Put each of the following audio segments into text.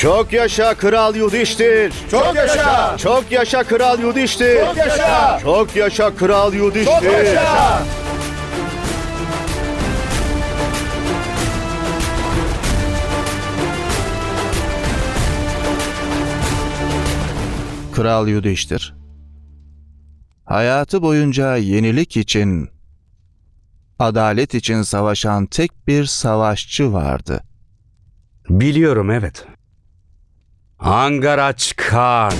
Çok yaşa Kral Yudiştir. Çok yaşa! Çok yaşa Kral Yudiştir. Çok yaşa! Çok yaşa Kral Yudiştir. Çok yaşa! Kral Yudiştir. Hayatı boyunca yenilik için, adalet için savaşan tek bir savaşçı vardı. Biliyorum evet. Angaraç Khan.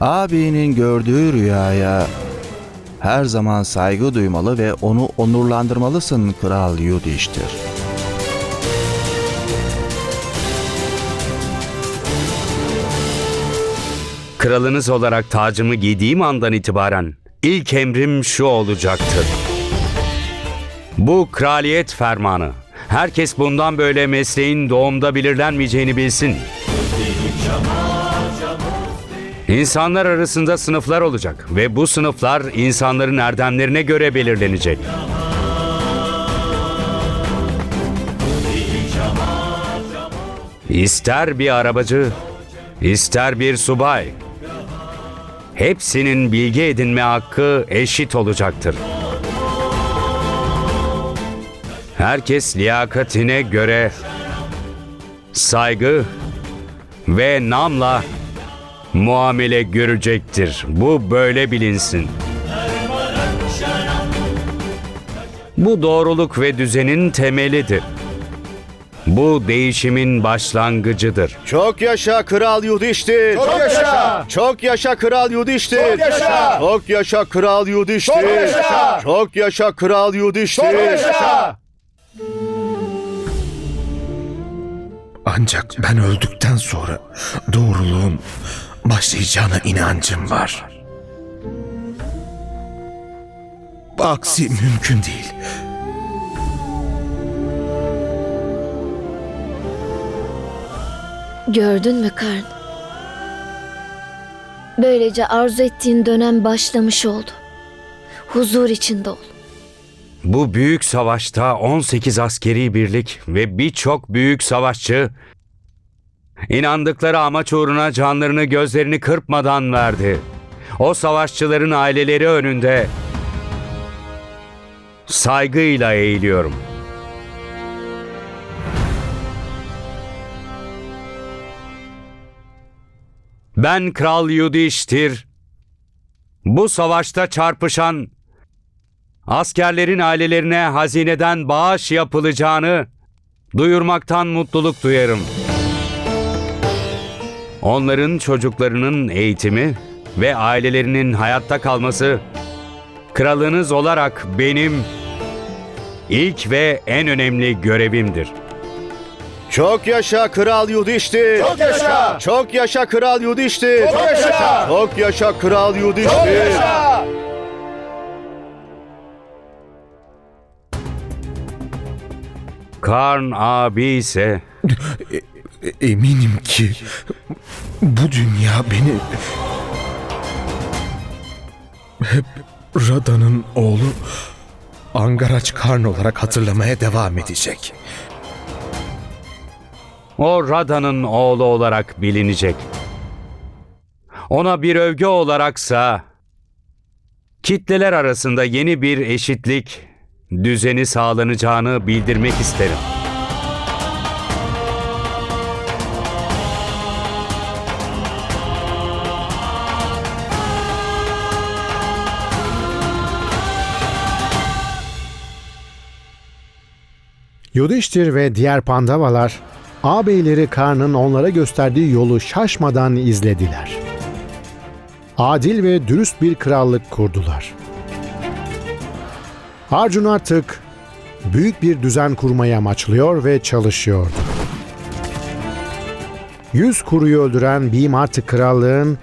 Abinin gördüğü rüyaya her zaman saygı duymalı ve onu onurlandırmalısın Kral Yudiştir. Kralınız olarak tacımı giydiğim andan itibaren ilk emrim şu olacaktır. Bu kraliyet fermanı. Herkes bundan böyle mesleğin doğumda belirlenmeyeceğini bilsin. İnsanlar arasında sınıflar olacak ve bu sınıflar insanların erdemlerine göre belirlenecek. İster bir arabacı, ister bir subay. Hepsinin bilgi edinme hakkı eşit olacaktır. Herkes liyakatine göre saygı ve namla muamele görecektir. Bu böyle bilinsin. Bu doğruluk ve düzenin temelidir. Bu değişimin başlangıcıdır. Çok yaşa Kral Yudiştir. Çok yaşa! Çok yaşa Kral Yudiştir. Çok yaşa! Çok yaşa Kral Yudiştir. Çok yaşa! Çok yaşa Kral Yudiştir. Çok yaşa! Ancak ben öldükten sonra doğruluğun başlayacağına inancım var. Aksi mümkün değil. Gördün mü Karn? Böylece arzu ettiğin dönem başlamış oldu. Huzur içinde ol. Bu büyük savaşta 18 askeri birlik ve birçok büyük savaşçı inandıkları amaç uğruna canlarını gözlerini kırpmadan verdi. O savaşçıların aileleri önünde saygıyla eğiliyorum. Ben Kral Yudiştir. Bu savaşta çarpışan askerlerin ailelerine hazineden bağış yapılacağını duyurmaktan mutluluk duyarım. Onların çocuklarının eğitimi ve ailelerinin hayatta kalması kralınız olarak benim ilk ve en önemli görevimdir. Çok yaşa Kral Yudiştir. Çok yaşa! Çok yaşa Kral Yudiştir. Çok yaşa! Çok yaşa Kral Çok Yudiştir. yaşa! Karn abi ise E- Eminim ki bu dünya beni hep Rada'nın oğlu Angaraç Karn olarak hatırlamaya devam edecek. O Rada'nın oğlu olarak bilinecek. Ona bir övgü olaraksa kitleler arasında yeni bir eşitlik düzeni sağlanacağını bildirmek isterim. Yudhishthir ve diğer Pandavalar, ağabeyleri Karn'ın onlara gösterdiği yolu şaşmadan izlediler. Adil ve dürüst bir krallık kurdular. Arjun artık büyük bir düzen kurmayı amaçlıyor ve çalışıyordu. Yüz kuruyu öldüren Bhim artık krallığın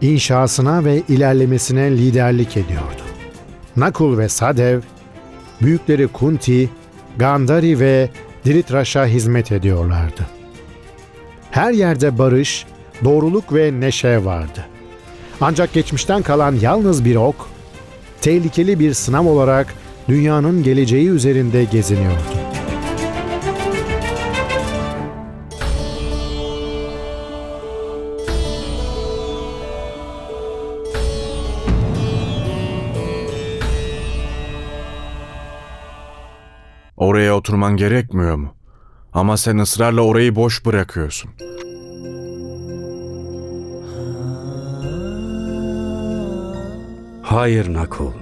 inşasına ve ilerlemesine liderlik ediyordu. Nakul ve Sadev, büyükleri Kunti, Gandhari ve Dhritarash'a hizmet ediyorlardı. Her yerde barış, doğruluk ve neşe vardı. Ancak geçmişten kalan yalnız bir ok, tehlikeli bir sınav olarak dünyanın geleceği üzerinde geziniyordu. Oraya oturman gerekmiyor mu? Ama sen ısrarla orayı boş bırakıyorsun. Hayır Nakul.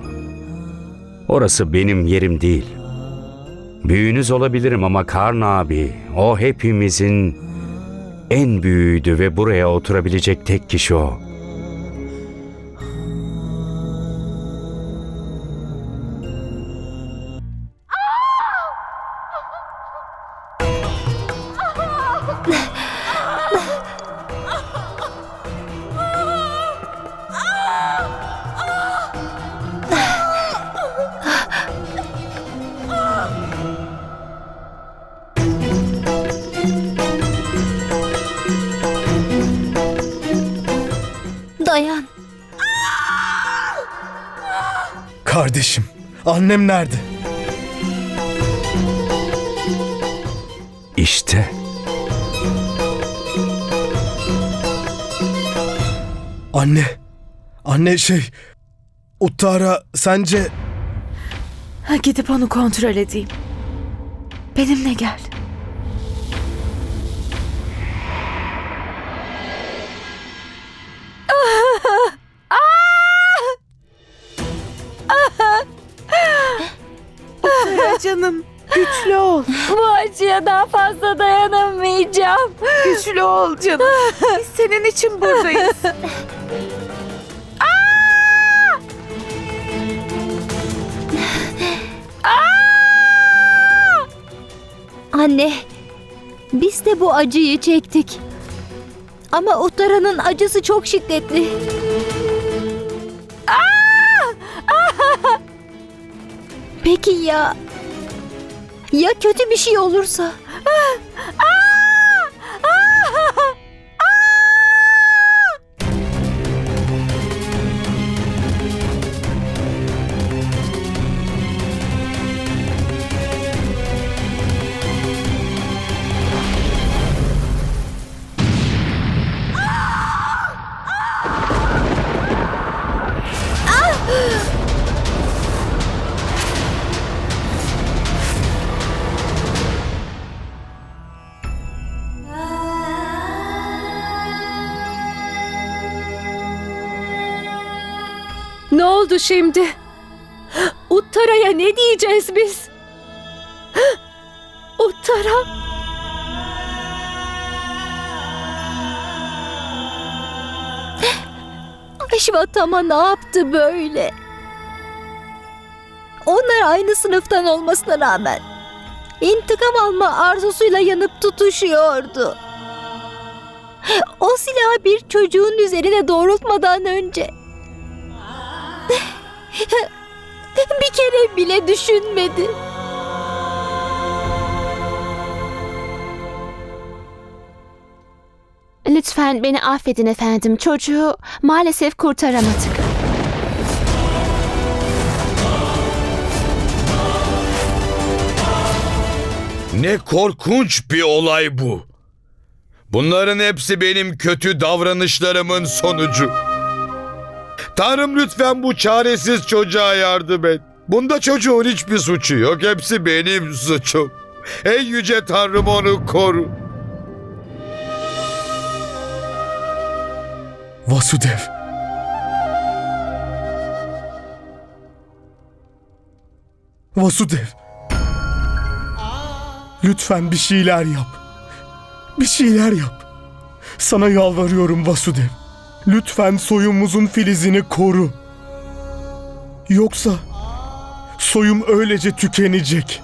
Orası benim yerim değil. Büyüğünüz olabilirim ama Karn abi, o hepimizin en büyüğüydü ve buraya oturabilecek tek kişi o. Kardeşim, annem nerede? İşte Anne. Anne şey... Uttara sence... Ha, gidip onu kontrol edeyim. Benimle gel. Ol. Bu acıya daha fazla dayanamayacağım. Güçlü ol canım. Biz senin için buradayız. Anne, biz de bu acıyı çektik. Ama Uttara'nın acısı çok şiddetli. Peki ya... Ya kötü bir şey olursa? ne şimdi? Uttara'ya ne diyeceğiz biz? Uttara. Aşvatama ne yaptı böyle? Onlar aynı sınıftan olmasına rağmen intikam alma arzusuyla yanıp tutuşuyordu. O silahı bir çocuğun üzerine doğrultmadan önce bir kere bile düşünmedi. Lütfen beni affedin efendim. Çocuğu maalesef kurtaramadık. Ne korkunç bir olay bu. Bunların hepsi benim kötü davranışlarımın sonucu. Tanrım lütfen bu çaresiz çocuğa yardım et. Bunda çocuğun hiçbir suçu yok. Hepsi benim suçum. Ey yüce Tanrım onu koru. Vasudev. Vasudev. Lütfen bir şeyler yap. Bir şeyler yap. Sana yalvarıyorum Vasudev. Lütfen soyumuzun filizini koru. Yoksa soyum öylece tükenecek.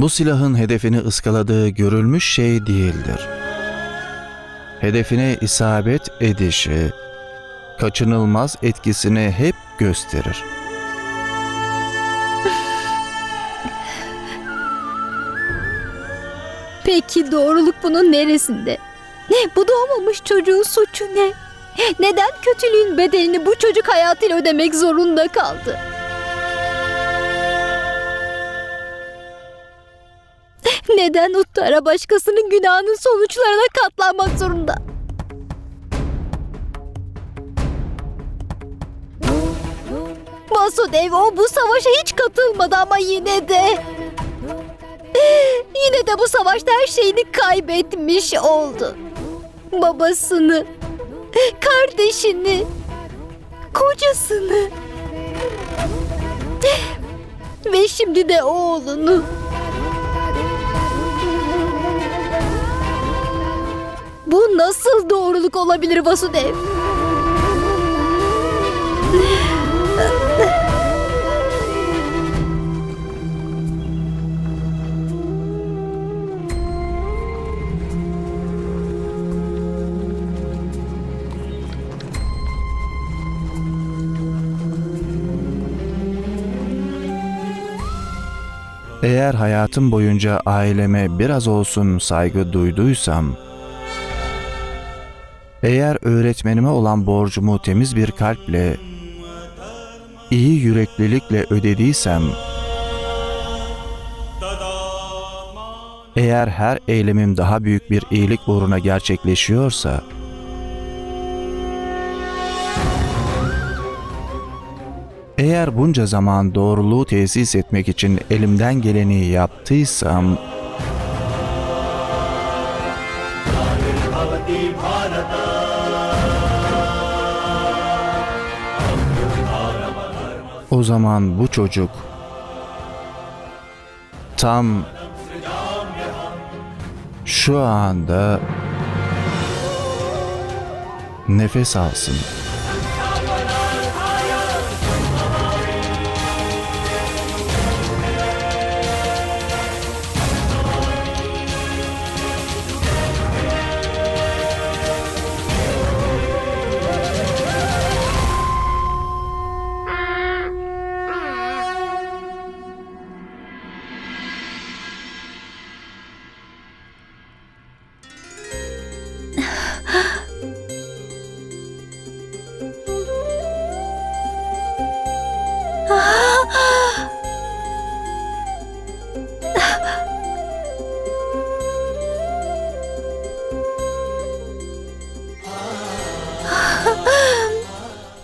Bu silahın hedefini ıskaladığı görülmüş şey değildir. Hedefine isabet edişi, kaçınılmaz etkisini hep gösterir. Peki doğruluk bunun neresinde? Bu doğmamış çocuğun suçu ne? Neden kötülüğün bedelini bu çocuk hayatıyla ödemek zorunda kaldı? Neden Uttara başkasının günahının sonuçlarına katlanmak zorunda? Vasudev o bu savaşa hiç katılmadı ama yine de... Yine de bu savaşta her şeyini kaybetmiş oldu. Babasını, kardeşini, kocasını ve şimdi de oğlunu. Doğruluk olabilir Vasudev? Eğer hayatım boyunca aileme biraz olsun saygı duyduysam, eğer öğretmenime olan borcumu temiz bir kalple, iyi yüreklilikle ödediysem, eğer her eylemim daha büyük bir iyilik uğruna gerçekleşiyorsa, Eğer bunca zaman doğruluğu tesis etmek için elimden geleni yaptıysam, o zaman bu çocuk tam şu anda nefes alsın.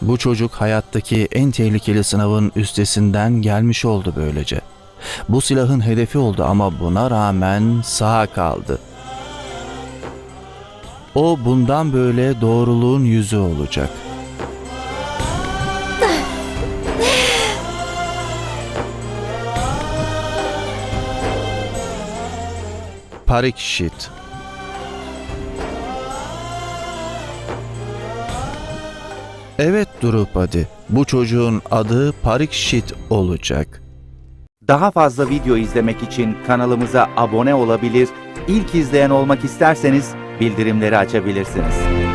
Bu çocuk hayattaki en tehlikeli sınavın üstesinden gelmiş oldu böylece. Bu silahın hedefi oldu ama buna rağmen sağ kaldı. O bundan böyle doğruluğun yüzü olacak. Parikşit Evet Drupadi, bu çocuğun adı Parikşit olacak. Daha fazla video izlemek için kanalımıza abone olabilir, ilk izleyen olmak isterseniz bildirimleri açabilirsiniz.